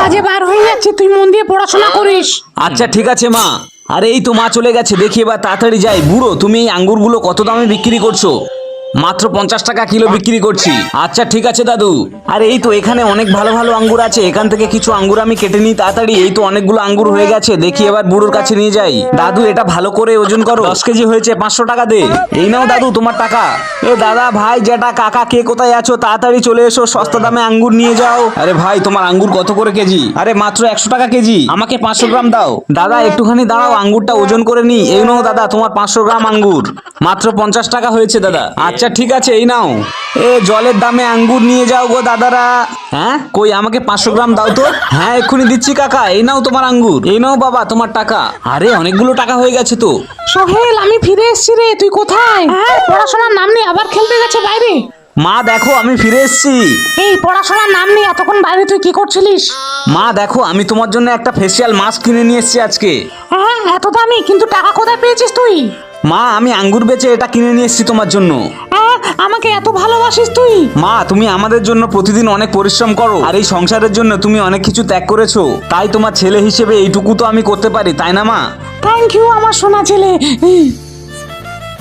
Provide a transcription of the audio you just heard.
কাজে বার হয়ে যাচ্ছি, তুই মন দিয়ে পড়াশোনা করিস। আচ্ছা ঠিক আছে, মা। আরে, এই তো মা চলে গেছে, দেখি এবার তাড়াতাড়ি যাই। বুড়ো, তুমি এই আঙ্গুরগুলো কত দামে বিক্রি করছ? মাত্র পঞ্চাশ টাকা কিলো বিক্রি করছি। আচ্ছা ঠিক আছে দাদু। আরে এই তো এখানে অনেক ভালো ভালো আঙ্গুর আছে। এখান থেকে কিছু আঙ্গুর আমি কেটে নিই তাড়াতাড়ি। এই তো অনেকগুলো আঙ্গুর হয়ে গেছে। দেখি এবার বুড়োর কাছে নিয়ে যাই। দাদু, এটা ভালো করে ওজন করো। দশ কেজি হয়েছে, পাঁচশো টাকা দে। এই নাও দাদু, তোমার টাকা। এ দাদা, ভাই যেটা কাকা, কে কোথায় আছো? তাড়াতাড়ি চলে এসো, সস্তা দামে আঙ্গুর নিয়ে যাও। আরে ভাই, তোমার আঙ্গুর কত করে কেজি? আরে মাত্র একশো টাকা কেজি। আমাকে পাঁচশো গ্রাম দাও। দাদা, একটুখানি দাঁড়াও, আঙ্গুরটা ওজন করে নি এই নাও দাদা, তোমার পাঁচশো গ্রাম আঙ্গুর। মাত্র পঞ্চাশ টাকা হয়েছে, দাদা। আচ্ছা ঠিক আছে এই নাও। এ জলের দামে আঙ্গুর নিয়ে যাও গো দাদারা। হ্যাঁ? কই আমাকে পাঁচশো গ্রাম দাও তো। হ্যাঁ এক্ষুনি দিচ্ছি কাকা। এই নাও তোমার আঙ্গুর। এই নাও বাবা তোমার টাকা। আরে অনেকগুলো টাকা হয়ে গেছে তো। সোহেল আমি ফিরে এসেছি রে তুই কোথায়? হ্যাঁ। পড়াশোনার নাম নিয়ে আবার খেলতে গেছে বাইরে। মা দেখো আমি ফিরে এসেছি। এই পড়াশোনার নাম নিয়ে এতক্ষণ বাইরে তুই কি করছিলিস? মা দেখো আমি তোমার জন্য একটা ফেসিয়াল মাস্ক কিনে নিয়ে এসেছি আজকে। হ্যাঁ এত দামি কিন্তু টাকা কোথায় পেয়েছিস তুই? মা আমি আঙ্গুর বেচে এটা কিনে নিয়ে এসেছি তোমার জন্য। আমাকে এত ভালোবাসিস তুই? মা তুমি আমাদের জন্য প্রতিদিন অনেক পরিশ্রম করো। আর এই সংসারের জন্য তুমি অনেক কিছু ত্যাগ করেছ। তাই তোমার ছেলে হিসেবে এইটুকু তো আমি করতে পারি তাই না মা? থ্যাংক ইউ আমার সোনা ছেলে।